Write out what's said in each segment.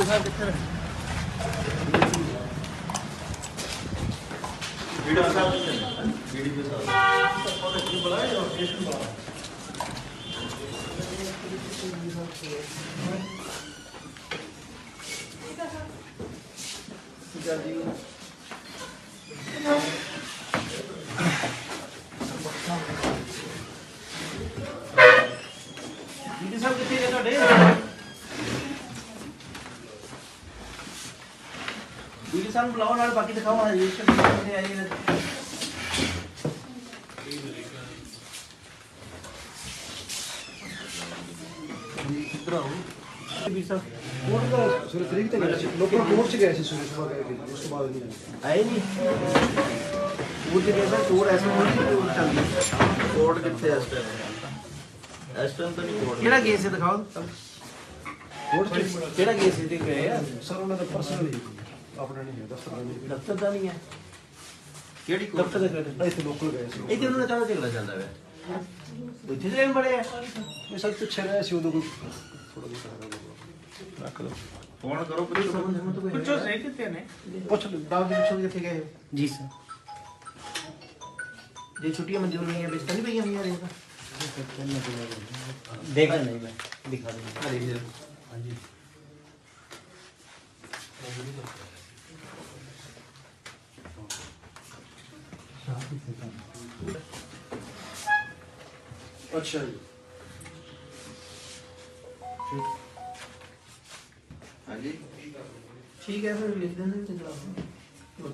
Video ਸਾਹਿਬ ਕਿੱਥੇ ਨੇ video ਸਾਹਿਬ ਕਿੱਥੇ ਨੇ ਵੀਡੀਓ ਸਾਹਿਬ ਵੀਡੀਓ ਸਾਹਿਬ ਕਿੱਥੇ ਨੇ ਤੁਹਾਡੇ? ਵੀਡੀਓ ਸਾਹਿਬ ਨੂੰ ਬੁਲਾਓ ਨਾਲ ਬਾਕੀ ਦਿਖਾਓ ਹਾਂ ਰਜਿਸਟਰ ਕਿੱਥੇ ਆਈ ਹੈ ਇਧਰ ਆਓ ਵੀਡੀਓ ਸਾਹਿਬ ਕੋਰਟ ਦਾ ਸਵੇਰੇ ਤਰੀਕ ਤੇ ਗਿਆ ਸੀ ਲੋਕਾਂ ਕੋਰਟ ਚ ਗਏ ਸੀ ਸਵੇਰੇ ਸੁਬਾਹ ਗਏ ਸੀ, ਉਸ ਤੋਂ ਬਾਅਦ ਨਹੀਂ ਆਏ। ਨਹੀਂ ਉਹ ਤੇ ਕਹਿੰਦਾ ਟੂਰ ਐਸਾ ਹੋਣੀ ਕਿ ਟੂਰ ਚੱਲ ਗਈ ਕੋਡ ਕਿੱਥੇ ਇਸ ਟਾਈਮ ਇਸ ਟਾਈਮ ਤਾਂ ਨਹੀਂ ਕੋਡ ਕਿਹੜਾ ਕੇਸ ਹੈ? ਦਿਖਾਓ ਕੋਰਟ ਕਿਹੜਾ ਕੇਸ ਹੈ ਤੇ ਗਏ ਸਰ ਉਹਨਾਂ ਦਾ ਪਰਸਨਲ ਹੀ। ਆਪਣਾ ਨਹੀਂ ਹੈ ਦਫ਼ਤਰ ਦਾ ਨਹੀਂ ਦਫ਼ਤਰ ਦਾ ਨਹੀਂ ਹੈ। ਕਿਹੜੀ ਕੋਡ ਦਫ਼ਤਰ ਦਾ ਕਿਹੜਾ ਇੱਥੇ ਲੋਕਲ ਗਏ ਸੀ। ਇੱਥੇ ਉਹਨਾਂ ਦਾ ਕਾਹਦਾ ਝਗੜਾ ਚੱਲਦਾ ਹੈ ਉੱਥੇ ਦੇ ਬੜੇ ਆ। ਮੈਂ ਸਭ ਪਿੱਛੇ ਰਿਹਾ ਸੀ ਉਦੋਂ ਕੋਈ ਥੋੜਾ ਜਿਹਾ ਰੱਖ ਲਓ। ਫੋਨ ਕਰੋ ਪੁਲਿਸ ਨੂੰ ਪੁੱਛੋ ਸਹੀ ਕਿੱਥੇ ਨੇ? ਪੁੱਛ ਲਓ ਦਾਦ ਦੇ ਪੁੱਛੋ ਕਿੱਥੇ ਗਏ। ਜੀ ਸਰ। ਜੇ ਛੁੱਟੀਆਂ ਮਨਜ਼ੂਰ ਨਹੀਂ ਹੈ ਤਾਂ ਨਹੀਂ ਪਈਆਂ ਹੋਈਆਂ ਰੇਗਾ ਦੇਖ ਨਹੀਂ ਮੈਂ ਦਿਖਾ ਜੀ ਹਾਂਜੀ। ਅੱਛਾ ਜੀ ਹਾਂਜੀ ਠੀਕ ਹੈ ਫਿਰ ਲਿਖ ਦਿੰਦੇ ਤੇ ਜਵਾਬ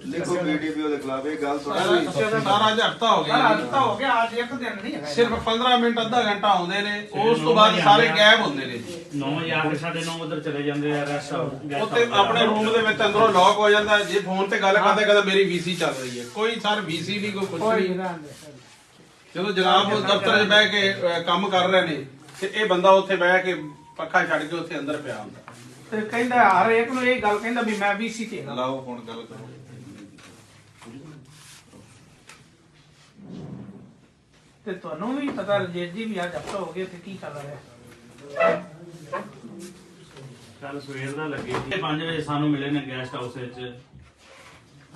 ਲਿਖੋ ਵੀਡੀਓ ਦੇ ਖਿਲਾਫ ਇਹ ਗੱਲ ਥੋੜਾ ਸਾਰਾ ਅੱਜ ਹਫਤਾ ਹੋ। ਗਿਆ। ਹਫਤਾ ਹੋ ਗਿਆ ਅੱਜ ਇੱਕ ਦਿਨ ਨਹੀਂ ਹੈਗਾ। ਸਿਰਫ 15 ਮਿੰਟ ਅੱਧਾ ਘੰਟਾ ਆਉਂਦੇ ਨੇ ਉਸ ਤੋਂ ਬਾਅਦ ਸਾਰੇ ਗਾਇਬ ਹੁੰਦੇ ਨੇ। 9 ਵਜੇ ਆ ਕੇ ਸਾਡੇ 9 ਉਧਰ ਚਲੇ ਜਾਂਦੇ ਆ ਰੈਸਟ ਉੱਥੇ ਆਪਣੇ ਰੂਮ ਦੇ ਵਿੱਚ ਅੰਦਰੋਂ ਲੌਕ ਹੋ ਜਾਂਦਾ ਜੇ ਫੋਨ ਤੇ ਗੱਲ ਕਰਦੇ ਕਹਿੰਦਾ ਮੇਰੀ ਵੀਸੀ ਚੱਲ ਰਹੀ ਹੈ। ਕੋਈ ਸਰ ਵੀਸੀ ਨਹੀਂ ਕੋਈ ਕੁਝ ਨਹੀਂ। ਜਦੋਂ ਜਨਾਬ ਉਹ ਦਫ਼ਤਰ 'ਚ ਬਹਿ ਕੇ ਕੰਮ ਕਰ ਰਹੇ ਨੇ ਤੇ ਇਹ ਬੰਦਾ ਉੱਥੇ ਬਹਿ ਕੇ ਪੱਖਾ ਛੱਡ ਕੇ ਉੱਥੇ ਅੰਦਰ ਪਿਆ ਹੁੰਦਾ। ਤੇ ਕਹਿੰਦਾ ਹਰ ਇੱਕ ਨੂੰ ਇਹ ਗੱਲ ਕਹਿੰਦਾ ਵੀ ਮੈਂ ਵੀ ਸੀ ਤੇ ਲਾਓ ਫੋਨ ਗੱਲ ਕਰੋ। ਤੇ ਤੁਹਾਨੂੰ ਵੀ ਪਤਾ ਰਜੇਸ਼ ਜੀ ਵੀ ਅੱਜ ਹਫਤਾ ਹੋ ਗਿਆ ਤੇ ਕੀ ਕਰ ਰਿਹਾ? ਕੱਲ ਸਵੇਰ ਦਾ ਲੱਗੇ ਸੀ। 5 ਵਜੇ ਸਾਨੂੰ ਮਿਲੇ ਨੇ ਗੈਸਟ ਹਾਊਸ ਵਿੱਚ।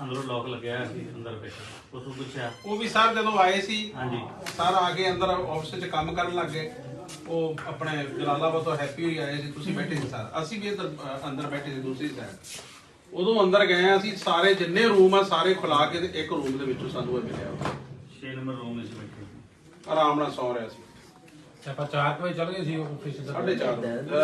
ਅੰਦਰੋਂ ਲੋਕ ਲੱਗਿਆ ਹੋਇਆ ਸੀ ਅੰਦਰ ਬੈਠੇ। ਉਸ ਨੂੰ ਪੁੱਛਿਆ। ਉਹ ਵੀ ਸਰ ਜਦੋਂ ਆਏ ਸੀ ਹਾਂਜੀ। ਸਰ ਆ ਕੇ ਅੰਦਰ ਆਫਿਸ 'ਚ ਕੰਮ ਕਰਨ ਲੱਗ ਗਏ। ਉਹ ਆਪਣੇ ਜਲਾਲਾਬਾਦ ਤੋਂ ਹੈਪੀ ਹੋਈ ਆਏ ਸੀ। ਤੁਸੀਂ ਬੈਠੇ ਸੀ ਸਰ। ਅਸੀਂ ਵੀ ਇੱਧਰ ਅ, ਅੰਦਰ ਬੈਠੇ ਸੀ ਦੂਸਰੀ ਸਾਈਡ ਉਦੋਂ ਅੰਦਰ ਗਏ ਆ ਅਸੀਂ ਸਾਰੇ ਜਿੰਨੇ ਰੂਮ ਆ ਸਾਰੇ ਖੁਲਾ ਕੇ ਤੇ ਇੱਕ ਰੂਮ ਦੇ ਵਿੱਚੋਂ ਸਾਨੂੰ ਇਹ ਮਿਲਿਆ। 6 ਨੰਬਰ ਰੂਮ ਵਿੱਚ ਬੈਠੇ। ਆਰਾਮ ਨਾਲ ਸੌ ਰਿਹਾ ਸੀ। ਆਪਾਂ 4 ਵਜੇ ਚਲ ਗਏ ਸੀ ਆਫਿਸ ਸਾਢੇ ਚਾਰ।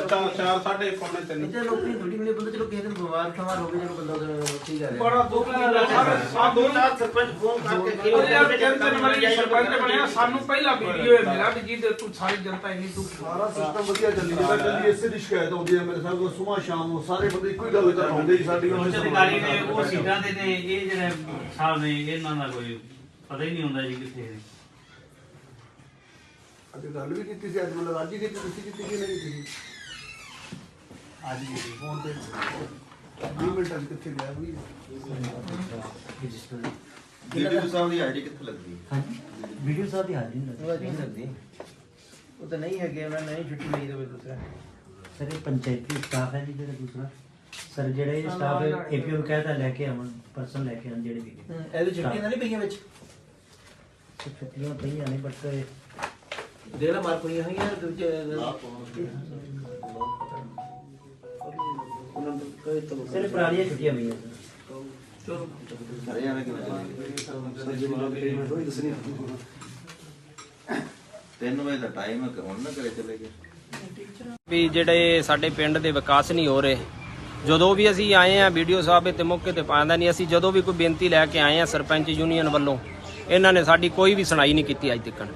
ਚਾਰ ਚਾਰ ਸਾਢੇ ਪੌਣੇ ਤਿੰਨ। ਇੱਥੇ ਲੋਕੀ ਥੋੜੀ ਮਿਲੇ ਬੰਦੇ ਚਲੋ ਕਿਸੇ ਦਿਨ ਬਿਮਾਰ ਠਮਾਰ ਹੋ ਗਏ ਜਦੋਂ ਬੰਦਾ ਉਹਦੇ ਠੀਕ ਆ ਰਿਹਾ। ਬੜਾ ਦੁੱਖ ਲੱਗਦਾ ਆ ਦੋ ਚਾਰ ਸਰਪੰਚ ਫੋਨ ਕਰਕੇ ਉਹ ਯਾਰ ਜਨਤਨ ਵਾਲੀ ਸਰਪੰਚ ਬਣਿਆ ਸਾਨੂੰ ਪਹਿਲਾ ਵੀਡੀਓ ਇਹ ਮਿਲਾ ਵੀ ਜਿਹਦੇ ਤੂੰ ਸਾਰੀ ਜਨਤਾ ਇੰਨੀ ਦੁੱਖ ਸਾਰਾ ਸਿਸਟਮ ਵਧੀਆ ਚੱਲੀ ਜਾਂਦਾ ਕੱਲੀ ਇਸੇ ਦੀ ਸ਼ਿਕਾਇਤ ਆਉਂਦੀ ਹੈ ਮੇਰੇ ਸਾਹਿਬ ਕੋਲ ਸੁਬਾਹ ਸ਼ਾਮ ਨੂੰ ਸਾਰੇ ਬੰਦੇ ਇੱਕੋ ਹੀ ਗੱਲ ਕਰਵਾਉਂਦੇ ਜੀ ਸਾਡੀ ਅਧਿਕਾਰੀ ਨੇ ਉਹ ਸੀਟਾਂ ਦੇ ਨੇ ਇਹ ਜਿਹੜੇ ਸਾਹਿਬ ਨੇ ਇਹਨਾਂ ਦਾ ਕੋਈ ਪਤਾ ਹੀ ਨਹੀਂ ਹੁੰਦਾ ਜੀ ਕਿੱਥੇ ਨੇ। ਅੱਜ ਗੱਲ ਵੀ ਕੀਤੀ ਸੀ ਅੱਜ ਮਤਲਬ ਅੱਜ ਹੀ ਕੀਤੀ ਤੁਸੀਂ ਕੀਤੀ ਕਿ ਨਹੀਂ ਕੀਤੀ? ਅੱਜ ਵੀ ਫੋਨ ਤੇ। 20 ਮਿੰਟ ਅੱਜ ਕਿੱਥੇ ਗਿਆ ਵੀ ਰਜਿਸਟਰ ਵੀਡੀਓ ਸਾਹਿਬ ਦੀ ਆਈਡੀ ਕਿੱਥੇ ਲੱਗਦੀ ਹੈ? ਹਾਂਜੀ ਵੀਡੀਓ ਸਾਹਿਬ ਦੀ ਹਾਜ਼ਰੀ ਨਹੀਂ ਲੱਗਦੀ ਉਹ ਤਾਂ ਨਹੀਂ ਹੈਗੇ ਉਹਨਾਂ ਨਹੀਂ ਛੁੱਟੀ ਲਈ ਦੇਵੇ ਦੂਸਰਾ। ਸਰ ਇਹ ਪੰਚਾਇਤੀ ਸਟਾਫ ਹੈ ਜੀ ਜਿਹੜਾ ਦੂਸਰਾ। ਸਰ ਜਿਹੜੇ ਇਹ ਸਟਾਫ ਹੈ ਏਪੀਓ ਕਹਿੰਦਾ ਲੈ ਕੇ ਆਵਣ ਪਰਸਨ ਲੈ ਕੇ ਆਉਣ ਜਿਹੜੇ ਵੀ ਹੂੰ, ਇਹਦੇ ਛੁੱਟੀਆਂ ਨਹੀਂ ਪਈਆਂ ਵਿੱਚ? ਛੁੱਟੀਆਂ ਪਈਆਂ ਨੇ ਬਟ ਡੇਢ ਮਾਰ ਪਈਆਂ ਹੋਈਆਂ ਦੂਜੇ ਉਹਨਾਂ ਨੂੰ ਕਹੇ ਤਾਂ ਸਰ ਇਹ ਪੁਰਾਣੀਆਂ ਛੁੱਟੀਆਂ ਪਈਆਂ। ਸਰ ਚਲੋ ਹਰਿਆਣਾ ਕਿਵੇਂ ਚੱਲੇਗੀ ਸਰ ਜਿਹੜੀ ਲੋਕ ਕਈ ਮਿੰਟ ਹੋਈ ਦੱਸਣੀ 3 ਵਜੇ ਦਾ ਟਾਈਮ ਹੈ ਹੁਣ ਨਾ ਕਰੇ ਚਲੇ ਗਏ। ਵੀ ਜਿਹੜੇ ਸਾਡੇ ਪਿੰਡ ਦੇ ਵਿਕਾਸ ਨਹੀਂ ਹੋ ਰਹੇ ਜਦੋਂ ਵੀ ਅਸੀਂ ਆਏ ਆ ਵੀਡੀਓ ਸਾਹਿਬ ਤੇ ਮੌਕੇ ਤੇ ਪਾਉਂਦਾ ਨਹੀਂ ਅਸੀਂ ਜਦੋਂ ਵੀ ਕੋਈ ਬੇਨਤੀ ਲੈ ਕੇ ਆਏ ਆ ਸਰਪੰਚ ਯੂਨੀਅਨ ਵੱਲੋਂ ਇਹਨਾਂ ਨੇ ਸਾਡੀ ਕੋਈ ਵੀ ਸੁਣਾਈ ਨਹੀਂ ਕੀਤੀ ਅੱਜ ਤੱਕ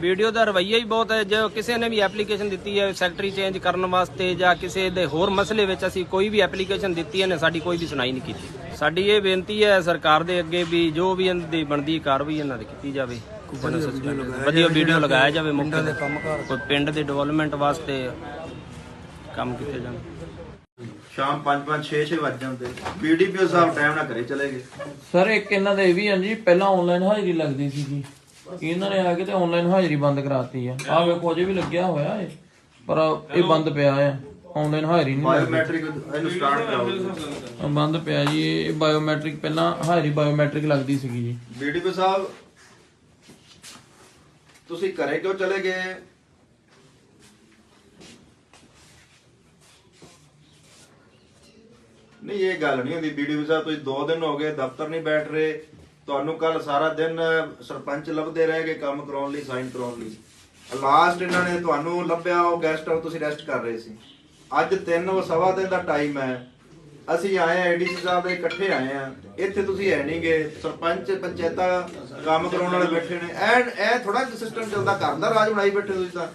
ਵੀਡੀਓ ਦਾ ਰਵੱਈਆ ਹੀ ਬਹੁਤ ਹੈ ਜੋ ਕਿਸੇ ਨੇ ਵੀ ਐਪਲੀਕੇਸ਼ਨ ਦਿੱਤੀ ਹੈ ਸੈਕਟਰੀ ਚੇਂਜ ਕਰਨ ਵਾਸਤੇ ਜਾਂ ਕਿਸੇ ਦੇ ਹੋਰ ਮਸਲੇ ਵਿੱਚ ਅਸੀਂ ਕੋਈ ਵੀ ਐਪਲੀਕੇਸ਼ਨ ਦਿੱਤੀ ਹੈ ਨੇ ਸਾਡੀ ਕੋਈ ਵੀ ਸੁਣਾਈ ਨਹੀਂ ਕੀਤੀ। ਸਾਡੀ ਇਹ ਬੇਨਤੀ ਹੈ ਸਰਕਾਰ ਦੇ ਅੱਗੇ ਵੀ ਜੋ ਵੀ ਇਹਨਾਂ ਦੀ ਬਣਦੀ ਕਾਰਵਾਈ ਇਹਨਾਂ ਦੀ ਕੀਤੀ ਜਾਵੇ। ਵਧੀਆ ਵੀਡੀਓ ਲਗਾਇਆ ਜਾਵੇ ਮੌਕੇ ਤੇ। ਕੋਈ ਪਿੰਡ ਦੇ ਡਿਵੈਲਪਮੈਂਟ ਵਾਸਤੇ ਕੰਮ ਕੀਤੇ ਜਾਣ। ਸ਼ਾਮ 5 5 6 6 ਵੱਜ ਜਾਂਦੇ। ਵੀਡੀਓ ਸਾਹਿਬ ਟਾਈਮ ਨਾਲ ਘਰੇ ਚਲੇ ਗਏ। ਸਰ ਇੱਕ ਇਹਨਾਂ ਦਾ ਇਹ ਵੀ ਹੈ ਜੀ ਪਹਿਲਾਂ ਆਨਲਾਈਨ ਹਾਜ਼ਰੀ ਲੱਗਦੀ ਸੀਗੀ। ਇਹਨਾਂ ਨੇ ਆ ਕੇ ਤੇ ਆਨਲਾਈਨ ਹਾਜ਼ਰੀ ਬੰਦ ਕਰਾਤੀ ਆ। ਆ ਵੇਖੋ ਅਜੇ ਵੀ ਲੱਗਿਆ ਹੋਇਆ ਏ ਪਰ ਇਹ ਬੰਦ ਪਿਆ ਆ। ਆਨਲਾਈਨ ਹਾਜ਼ਰੀ ਨਹੀਂ ਬਾਇਓਮੈਟ੍ਰਿਕ ਇਹਨੂੰ ਸਟਾਰਟ ਕਰਾਓ। ਬੰਦ ਪਿਆ ਜੀ। ਇਹ ਬਾਇਓਮੈਟ੍ਰਿਕ ਪਹਿਲਾਂ ਹਾਜ਼ਰੀ ਬਾਇਓਮੈਟ੍ਰਿਕ ਲੱਗਦੀ ਸੀਗੀ ਜੀ। ਬੀਡੀਪੀ ਸਾਹਿਬ ਤੁਸੀਂ ਘਰੇ ਕਿਉਂ ਚਲੇ ਗਏ? ਨਹੀਂ ਇਹ ਗੱਲ ਨਹੀਂ ਹੁੰਦੀ। ਬੀਡੀਪੀ ਸਾਹਿਬ ਤੁਸੀਂ 2 ਦਿਨ ਹੋ ਗਏ ਦਫ਼ਤਰ ਨਹੀਂ ਬੈਠ ਰਹੇ। ਤੁਹਾਨੂੰ ਕੱਲ ਸਾਰਾ ਦਿਨ ਸਰਪੰਚ ਲੱਭਦੇ ਰਹਿ ਗਏ ਕੰਮ ਕਰਾਉਣ ਲਈ, ਸਾਈਨ ਕਰਾਉਣ ਲਈ। ਲਾਸਟ ਇਹਨਾਂ ਨੇ ਤੁਹਾਨੂੰ ਲੱਭਿਆ, ਉਹ ਗੈਸਟ ਹਾਊਸ ਤੁਸੀਂ ਰੈਸਟ ਕਰ ਰਹੇ ਸੀ। ਅੱਜ 3 ਸਵਾ ਦਿਨ ਦਾ ਟਾਈਮ ਹੈ। ਅਸੀਂ ਆਏ ਆ ਏਡੀਸੀ ਸਾਹਿਬ ਦੇ ਇਕੱਠੇ ਆਏ ਆ ਇੱਥੇ ਤੁਸੀਂ ਹੈ ਨਹੀਂਗੇ ਸਰਪੰਚ, ਪੰਚਾਇਤਾਂ, ਕੰਮ ਕਰਾਉਣ ਵਾਲੇ ਬੈਠੇ ਨੇ। ਐ ਇਹ ਥੋੜਾ ਸਿਸਟਮ ਚੱਲਦਾ, ਘਰ ਦਾ ਰਾਜ ਬਣਾਈ ਬੈਠੇ ਤੁਸੀਂ ਤਾਂ।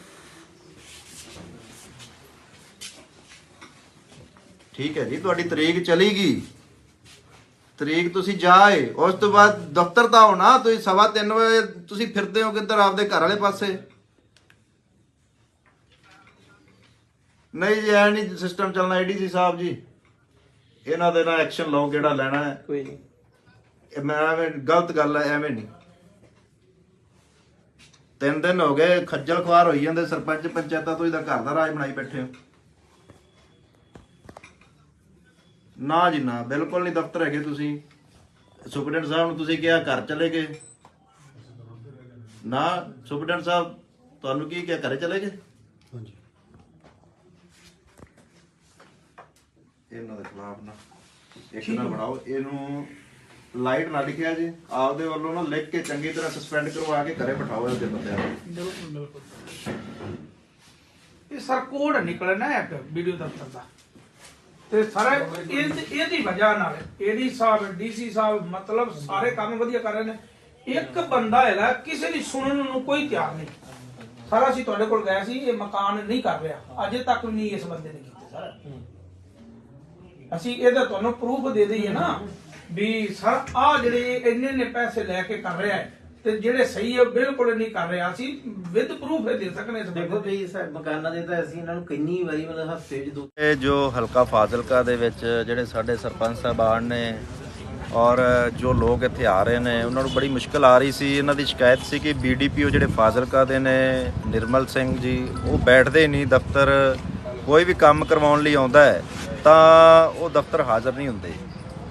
ਠੀਕ ਹੈ ਜੀ, ਤੁਹਾਡੀ ਤਰੀਕ ਚਲੀ ਗਈ। ਤਰੀਕ ਤੁਸੀਂ ਜਾਏ ਉਸ ਤੋਂ ਬਾਅਦ ਦਫ਼ਤਰ ਤਾਂ ਹੋਣਾ ਤੁਸੀਂ ਸਵਾ ਤਿੰਨ ਵਜੇ ਤੁਸੀਂ ਫਿਰਦੇ ਹੋ ਕਿੱਧਰ ਆਪਦੇ ਘਰ ਵਾਲੇ ਪਾਸੇ? ਨਹੀਂ ਜੀ ਐ ਨਹੀਂ ਸਿਸਟਮ ਚੱਲਣਾ ਏਡੀਸੀ ਸਾਹਿਬ ਜੀ। ਇਹਨਾਂ ਦੇ ਨਾਲ ਐਕਸ਼ਨ ਲਓ ਜਿਹੜਾ ਲੈਣਾ ਹੈ। ਕੋਈ ਨਹੀਂ। ਇਹ ਮੈਂ ਐਵੇਂ ਗਲਤ ਗੱਲ ਹੈ ਐਵੇਂ ਨਹੀਂ। ਤਿੰਨ ਦਿਨ ਹੋ ਗਏ ਖੱਜਲ ਖਵਾਰ ਹੋਈ ਜਾਂਦੇ ਸਰਪੰਚ ਪੰਚਾਇਤਾਂ ਤੋਂ ਇਹਦਾ ਘਰ ਦਾ ਰਾਜ ਬਣਾਈ ਬੈਠੇ ਹੋ। ਨਾ ਜੀ ਨਾ ਬਿਲਕੁਲ ਨਹੀਂ ਦਫ਼ਤਰ ਹੈਗੇ ਤੁਸੀਂ। ਸੁਪਰਡੈਂਟ ਸਾਹਿਬ ਨੂੰ ਤੁਸੀਂ ਕਿਹਾ ਘਰ ਚਲੇ ਗਏ। ਨਾ ਸੁਪਰਡੈਂਟ ਸਾਹਿਬ ਤੁਹਾਨੂੰ ਕੀ ਕਿਹਾ ਘਰੇ ਚਲੇ ਗਏ? ਇਹਨਾਂ ਦੇ ਖਿਲਾਫ ਨਾ ਇੱਕ ਨਾ ਬਣਾਓ। ਇਹਨੂੰ ਲਾਈਟ ਨਾ ਲਿਖਿਆ ਜੀ ਆਪਦੇ ਵੱਲੋਂ ਨਾ ਲਿਖ ਕੇ ਚੰਗੀ ਤਰ੍ਹਾਂ ਸਸਪੈਂਡ ਕਰਵਾ ਕੇ ਘਰੇ ਬਿਠਾਓ ਇਹਦੇ ਬੰਦਿਆਂ ਨੂੰ। ਬਿਲਕੁਲ ਬਿਲਕੁਲ। ਇਹ ਸਰ ਕੋਡ ਨਿਕਲਣਾ ਹੈ ਇੱਕ ਵੀਡੀਓ ਦਫ਼ਤਰ ਦਾ। ਤੇ ਸਾਰਾ ਇਹ ਇਹਦੀ ਵਜ੍ਹਾ ਨਾਲ ਏਡੀ ਸਾਹਿਬ ਡੀਸੀ ਸਾਹਿਬ ਮਤਲਬ ਸਾਰੇ ਕੰਮ ਵਧੀਆ ਕਰ ਰਹੇ ਨੇ। ਇੱਕ ਬੰਦਾ ਹੈਗਾ, ਕਿਸੇ ਦੀ ਸੁਣਨ ਨੂੰ ਕੋਈ ਤਿਆਰ ਨਹੀਂ। ਸਾਰਾ ਅਸੀਂ ਤੁਹਾਡੇ ਕੋਲ ਗਏ ਸੀ, ਇਹ ਮਕਾਨ ਨਹੀਂ ਕਰ ਰਿਹਾ। ਅਜੇ ਤੱਕ ਨਹੀਂ ਇਸ ਬੰਦੇ ਨੇ ਕੀਤੇ ਸਰ। ਅਸੀਂ ਇਹਦਾ ਤੁਹਾਨੂੰ ਪ੍ਰੂਫ ਦੇ ਦਈਏ ਨਾ ਵੀ ਸਰ ਆ ਜਿਹੜੇ ਇੰਨੇ ਨੇ ਪੈਸੇ ਲੈ ਕੇ ਕਰ ਰਿਹਾ ਹੈ ਤੇ ਜਿਹੜੇ ਸਹੀ ਹੈ ਬਿਲਕੁਲ ਨਹੀਂ ਕਰ ਰਿਹਾ ਅਸੀਂ ਵਿਦ ਪ੍ਰੂਫ ਇਹ ਦੇ ਸਕਨੇ ਇਸ ਦੇਖੋ। ਵੀ ਸਾਡੇ ਮਕਾਨਾਂ ਦੇ ਤਾਂ ਅਸੀਂ ਇਹਨਾਂ ਨੂੰ ਕਿੰਨੀ ਵਾਰੀ ਮਤਲਬ ਹਫ਼ਤੇ 'ਚ ਦੋ ਇਹ ਜੋ ਹਲਕਾ ਫਾਜ਼ਿਲਕਾ ਦੇ ਵਿੱਚ ਜਿਹੜੇ ਸਾਡੇ ਸਰਪੰਚ ਸਾਹਿਬਾਨ ਨੇ ਔਰ ਜੋ ਲੋਕ ਇੱਥੇ ਆ ਰਹੇ ਨੇ ਉਹਨਾਂ ਨੂੰ ਬੜੀ ਮੁਸ਼ਕਲ ਆ ਰਹੀ ਸੀ ਇਹਨਾਂ ਦੀ ਸ਼ਿਕਾਇਤ ਸੀ ਕਿ ਬੀਡੀਪੀਓ ਜਿਹੜੇ ਫਾਜ਼ਿਲਕਾ ਦੇ ਨੇ ਨਿਰਮਲ ਸਿੰਘ ਜੀ ਉਹ ਬੈਠਦੇ ਨਹੀਂ ਦਫ਼ਤਰ ਕੋਈ ਵੀ ਕੰਮ ਕਰਵਾਉਣ ਲਈ ਆਉਂਦਾ ਹੈ ਤਾਂ ਉਹ ਦਫ਼ਤਰ ਹਾਜ਼ਰ ਨਹੀਂ ਹੁੰਦੇ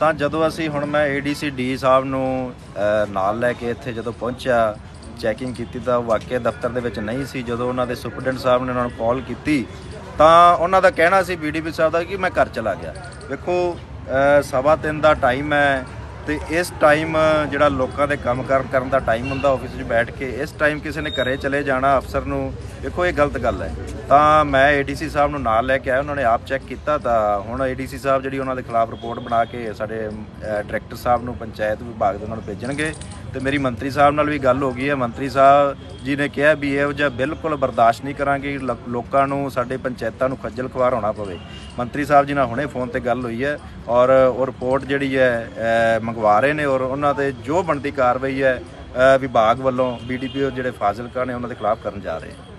ਤਾਂ ਜਦੋਂ ਅਸੀਂ ਹੁਣ ਮੈਂ ਏਡੀਸੀ ਡੀ ਸਾਹਿਬ ਨੂੰ ਨਾਲ ਲੈ ਕੇ ਇੱਥੇ ਜਦੋਂ ਪਹੁੰਚਿਆ ਚੈਕਿੰਗ ਕੀਤੀ ਤਾਂ ਵਾਕਿਆ ਦਫ਼ਤਰ ਦੇ ਵਿੱਚ ਨਹੀਂ ਸੀ। ਜਦੋਂ ਉਹਨਾਂ ਦੇ ਸੁਪਰਡੈਂਟ ਸਾਹਿਬ ਨੇ ਉਹਨਾਂ ਨੂੰ ਕਾਲ ਕੀਤੀ, ਤਾਂ ਉਹਨਾਂ ਦਾ ਕਹਿਣਾ ਸੀ ਬੀਡੀਪੀ ਸਾਹਿਬ ਦਾ, ਕਿ ਮੈਂ ਘਰ ਚਲਾ ਗਿਆ। ਵੇਖੋ ਸਵਾ ਤਿੰਨ ਦਾ ਟਾਈਮ ਹੈ ਤੇ ਇਸ ਟਾਈਮ ਜਿਹੜਾ ਲੋਕਾਂ ਦੇ ਕੰਮ ਕਾਰ ਕਰਨ ਦਾ ਟਾਈਮ ਹੁੰਦਾ ਆਫਿਸ 'ਚ ਬੈਠ ਕੇ, ਇਸ ਟਾਈਮ ਕਿਸੇ ਨੇ ਘਰੇ ਚਲੇ ਜਾਣਾ ਅਫਸਰ ਨੂੰ, ਦੇਖੋ ਇਹ ਗਲਤ ਗੱਲ ਹੈ। ਤਾਂ ਮੈਂ ਏਡੀਸੀ ਸਾਹਿਬ ਨੂੰ ਨਾਲ ਲੈ ਕੇ ਆਇਆ, ਉਹਨਾਂ ਨੇ ਆਪ ਚੈੱਕ ਕੀਤਾ ਤਾਂ ਹੁਣ ਏਡੀਸੀ ਸਾਹਿਬ ਜਿਹੜੀ ਉਹਨਾਂ ਦੇ ਖਿਲਾਫ ਰਿਪੋਰਟ ਬਣਾ ਕੇ ਸਾਡੇ ਡਾਇਰੈਕਟਰ ਸਾਹਿਬ ਨੂੰ ਪੰਚਾਇਤ ਵਿਭਾਗ ਦੇ ਉਹਨਾਂ ਨੂੰ ਭੇਜਣਗੇ। ਤੇ ਮੇਰੀ ਮੰਤਰੀ ਸਾਹਿਬ ਨਾਲ ਵੀ ਗੱਲ ਹੋ ਗਈ ਹੈ। ਮੰਤਰੀ ਸਾਹਿਬ ਜੀ ਨੇ ਕਿਹਾ ਵੀ ਇਹੋ ਜਿਹਾ ਬਿਲਕੁਲ ਬਰਦਾਸ਼ਤ ਨਹੀਂ ਕਰਾਂਗੇ। ਕਿ ਲੋ- ਲੋਕਾਂ ਨੂੰ, ਸਾਡੇ ਪੰਚਾਇਤਾਂ ਨੂੰ ਖੱਜਲ ਖਵਾਰ ਹੋਣਾ ਪਵੇ। ਮੰਤਰੀ ਸਾਹਿਬ ਜੀ ਨਾਲ ਹੁਣੇ ਫੋਨ ਤੇ ਗੱਲ ਹੋਈ ਹੈ ਔਰ ਉਹ ਰਿਪੋਰਟ ਜਿਹੜੀ ਹੈ ਮੰਗਵਾ ਰਹੇ ਨੇ ਔਰ ਉਹਨਾਂ ਤੇ ਜੋ ਬਣਦੀ ਕਾਰਵਾਈ ਹੈ ਵਿਭਾਗ ਵੱਲੋਂ ਬੀਡੀਪੀਓ ਜਿਹੜੇ ਫਾਜ਼ਿਲਕਾ ਨੇ ਉਹਨਾਂ ਦੇ ਖਿਲਾਫ ਕਰਨ ਜਾ ਰਹੇ ਹਨ